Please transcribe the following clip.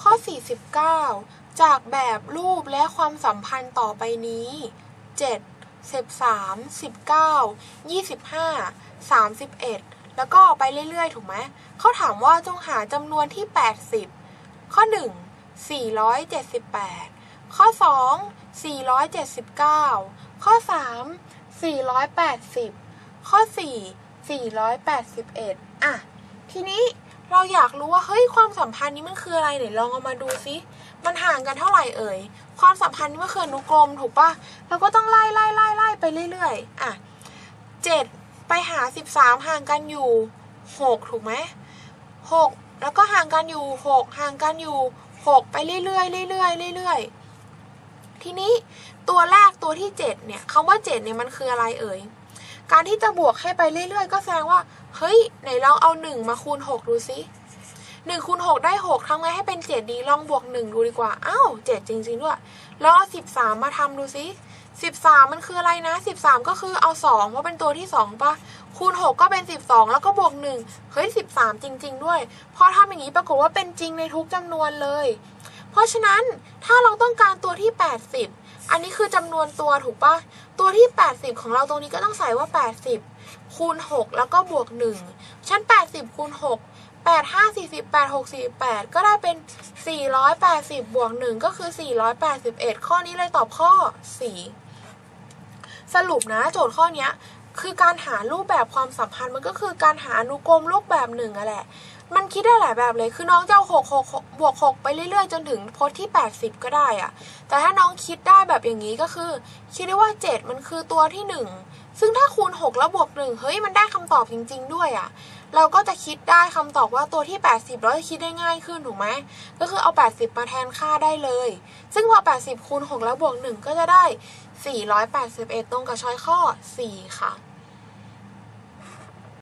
ข้อ 49 จากแบบรูปและความสัมพันธ์ต่อไปนี้ 7 13 19 25 31 แล้วก็ไปเรื่อยๆ ถูกไหม เขาถามว่าจงหาจำนวนที่ 80 ข้อ 1 478 ข้อ 2 479 ข้อ 3 480 ข้อ 4 481 อะ ทีนี้ เราอยากรู้ว่าเฮ้ยความสัมพันธ์นี้มันคืออะไรไหนลองเอามาดูซิมันห่างกันเท่าไหร่เอ่ยความสัมพันธ์นี้มันคืออนุกรมถูกปะเราก็ต้องไล่ไล่ไล่ไล่ไปเรื่อยๆอะเจ็ดไปหาสิบสามห่างกันอยู่หกถูกไหมหกแล้วก็ห่างกันอยู่หกห่างกันอยู่หกไปเรื่อยๆเรื่อยๆเรื่อยๆทีนี้ตัวแรกตัวที่เจ็ดเนี่ยคำว่าเจ็ดเนี่ยมันคืออะไรเอ่ย การที่จะบวกให้ไปเรื่อยๆ ก็แสดงว่า เฮ้ย ไหนลองเอาหนึ่งมาคูณหกดูสิหนึ่งคูณหกได้หกทำไงให้เป็นเจ็ดดีลองบวกหนึ่งดูดีกว่า อ้าวเจ็ดจริง ๆ ด้วย ลองเอาสิบสามมาทำดูสิสิบสามมันคืออะไรนะสิบสามก็คือเอาสองเพราะเป็นตัวที่สองปะคูณหกก็เป็นสิบสองแล้วก็บวกหนึ่งเฮ้ยสิบสามจริง ๆ ด้วยพอทำอย่างนี้ปรากฏว่าเป็นจริงในทุกจำนวนเลย เพราะฉะนั้นถ้าเราต้องการตัวที่ 80 อันนี้คือจำนวนตัวถูกปะตัวที่ 80 ของเราตรงนี้ก็ต้องใส่ว่า 80 คูณ 6 แล้วก็บวก 1 ชั้น 80 คูณ 6 8 5 40 8 6 48 ก็ได้เป็น 480 บวก 1 ก็คือ 481 ข้อนี้เลยตอบข้อ 4 สรุปนะ โจทย์ข้อนี้ คือการหารูปแบบความสัมพันธ์มันก็คือการหาอนุกรมรูปแบบหนึ่งอะแหละ มันคิดได้หลายแบบเลย คือน้องจะเอาหกหกบวกหกไปเรื่อยๆ จนถึงโพสที่ 80 ก็ได้อะแต่ถ้าน้องคิดได้แบบอย่างนี้ก็คือ คิดได้ว่า 7 มันคือตัวที่ 1 ซึ่งถ้าคูณ 6 แล้วบวก 1 เฮ้ย มันได้คำตอบจริง ๆ ด้วยอะ เราก็จะคิดได้คำตอบว่าตัวที่ 80 เราจะคิดได้ง่ายขึ้นถูกไหมก็คือเอา 80 มาแทนค่าได้เลย ซึ่งพอ 80คูณ6แล้วบวก 1 ก็จะได้ 481 ตรงกับช้อยข้อ 4 ค่ะ